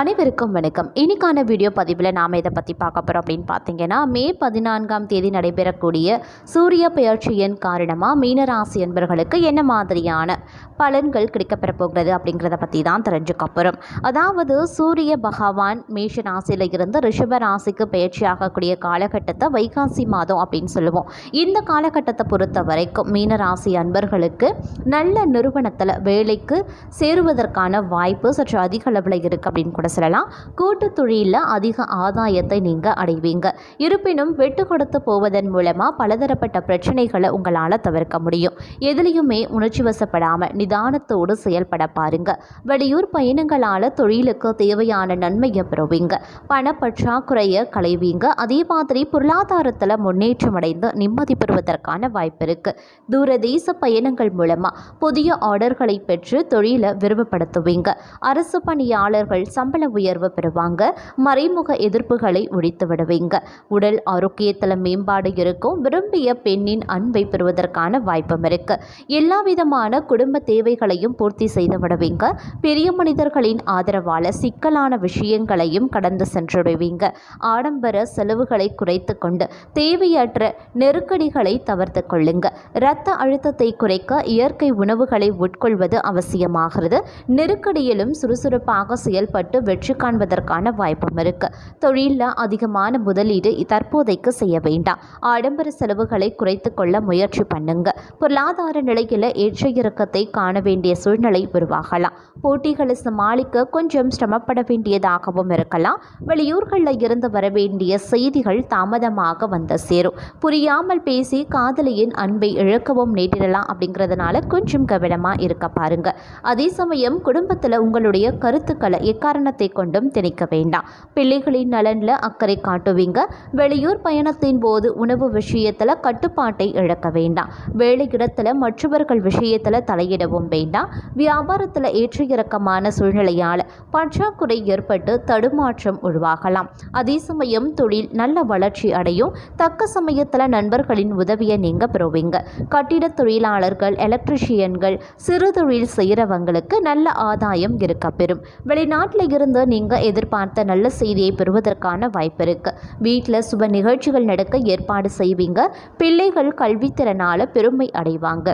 அனைவருக்கும் வணக்கம். இன்றைக்கான வீடியோ பதிவில் நாம் இதை பற்றி பார்க்க போகிறோம் அப்படின்னு பார்த்தீங்கன்னா மே பதினான்காம் தேதி நடைபெறக்கூடிய சூரிய பெயர்ச்சியின் காரணமாக மீனராசி என்பர்களுக்கு என்ன மாதிரியான பலன்கள் கிடைக்கப்பெற போகிறது அப்படிங்கிறத பற்றி தான் தெரிஞ்சுக்க போகிறோம் அதாவது சூரிய பகவான் மேஷ ராசியில் இருந்து ரிஷப ராசிக்கு பயிற்சி ஆகக்கூடிய காலகட்டத்தை வைகாசி மாதம் அப்படின்னு சொல்லுவோம். இந்த காலகட்டத்தை பொறுத்த வரைக்கும் மீனராசி அன்பர்களுக்கு நல்ல நிறுவனத்தில் வேலைக்கு சேருவதற்கான வாய்ப்பு சற்று அதிக அளவில் இருக்குது அப்படின்னு கூட சொல்லலாம். கூட்டு தொழிலில் அதிக ஆதாயத்தை நீங்கள் அடைவீங்க. இருப்பினும் விட்டு கொடுத்து போவதன் மூலமாக பலதரப்பட்ட பிரச்சனைகளை உங்களால் தவிர்க்க முடியும். எதுலேயுமே உணர்ச்சி வசப்படாமல் நிதானத்தோடு செயல்பட பாருங்க. வெளியூர் பயணங்களால் தொழிலுக்கு தேவையான நன்மையை பெறுவீங்க. பணப்பற்றாக்குறையை களைவீங்க. அதே மாதிரி பொருளாதாரத்தில் முன்னேற்றம் அடைந்து நிம்மதி பெறுவதற்கான வாய்ப்பு இருக்குது தூரதேச பயணங்கள் மூலமாக புதிய ஆர்டர்களை பெற்று தொழிலை விரும்பப்படுத்துவீங்க அரசு பணியாளர்கள் சம்பள உயர்வு பெறுவாங்க. மறைமுக எதிர்ப்புகளை ஒழித்து விடுவீங்க. உடல் ஆரோக்கியத்தில் மேம்பாடு இருக்கும். விரும்பிய பெண்ணின் அன்பை பெறுவதற்கான வாய்ப்பும் இருக்கு. எல்லா விதமான குடும்ப தேவைகளையும் பூர்த்தி செய்து விடுவீங்க. பெரிய மனிதர்களின் ஆதரவால் சிக்கலான விஷயங்களையும் கடந்து சென்றுடுவீங்க ஆடம்பர செலவுகளை குறைத்து கொண்டு தேவையற்ற நெருக்கடிகளை தவிர்த்து கொள்ளுங்க. இரத்த அழுத்தத்தை குறைக்க இயற்கை உணவுகளை உட்கொள்வது அவசியமாகிறது. நெருக்கடியிலும் சுறுசுறுப்பாக செயல்பட்டு வெற்றி காண்பதற்கான வாய்ப்பும் இருக்கு. தொழிலில் அதிகமான முதலீடு தற்போதைக்கு செய்ய வேண்டாம். ஆடம்பர செலவுகளை குறைத்து கொள்ள முயற்சி பண்ணுங்க. பொருளாதார நிலையில் ஏற்ற இறக்கத்தை காண வேண்டிய சூழ்நிலை உருவாகலாம். போட்டிகளை சமாளிக்க கொஞ்சம் சிரமப்பட வேண்டியதாகவும் இருக்கலாம். வெளியூர்களில் இருந்து வர வேண்டிய செய்திகள் தாமதமாக வந்து சேரும். புரியாமல் பேசி காதலியின் அன்பை இழக்கவும் நேரிடலாம் அப்படிங்கிறதுனால கொஞ்சம் கவனமாக இருக்க பாருங்க. அதே சமயம் குடும்பத்தில் உங்களுடைய கருத்துக்களை எக்காரணத்தை கொண்டும் திணிக்க வேண்டாம். பிள்ளைகளின் நலனில் அக்கறை காட்டுவீங்க. வெளியூர் பயணத்தின் போது உணவு விஷயத்தில் கட்டுப்பாட்டை இழக்க வேண்டாம். வேலை இடத்துல மற்றவர்கள் விஷயத்தில் தலையிடவும் வேண்டாம். வியாபாரத்தில் ஏற்ற இறக்கமான சூழ்நிலையால் பற்றாக்குறை ஏற்பட்டு தடுமாற்றம் உருவாகலாம். அதே சமயம் தொழில் நல்ல வளர்ச்சி அடையும். தக்க சமயத்தில் நண்பர்களின் உதவியை நீங்கள் பெறுவீங்க. கட்டிட தொழிலாளர்கள் எலக்ட்ரிஷியன்கள் சிறு தொழில் செய்கிறவங்களுக்கு நல்ல ஆதாயம் இருக்க பெறும் வெளிநாட்டில் இருந்து நீங்கள் எதிர்பார்த்த நல்ல செய்தியை பெறுவதற்கான வாய்ப்பு இருக்கு. வீட்டில் சுப நிகழ்ச்சிகள் நடக்க ஏற்பாடு செய்வீங்க. பிள்ளைகள் கல்வித்திறனால பெருமை அடைவாங்க.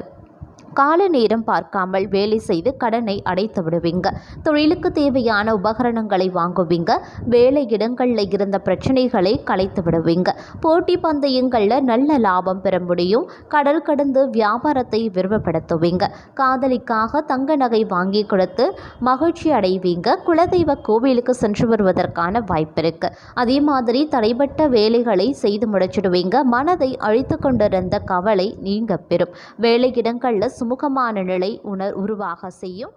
கால நேரம் பார்க்காமல் வேலை செய்து கடனை அடைத்து விடுவீங்க. தொழிலுக்கு தேவையான உபகரணங்களை வாங்குவீங்க. வேலை இடங்களில் இருந்த பிரச்சனைகளை கலைத்து விடுவீங்க. போட்டி பந்தயங்களில் நல்ல லாபம் பெற முடியும். கடல் கடந்து வியாபாரத்தை விரிவுபடுத்துவீங்க. காதலிக்காக தங்க நகை வாங்கி கொடுத்து மகிழ்ச்சி அடைவீங்க. குலதெய்வ கோவிலுக்கு சென்று வருவதற்கான வாய்ப்பு இருக்கு. அதே மாதிரி தடைப்பட்ட வேலைகளை செய்து முடிச்சிடுவீங்க. மனதை அழித்து கொண்டிருந்த கவலை நீங்க பெறும். வேலை இடங்களில் சுமூகமான நிலை உணர் உருவாக செய்யும்.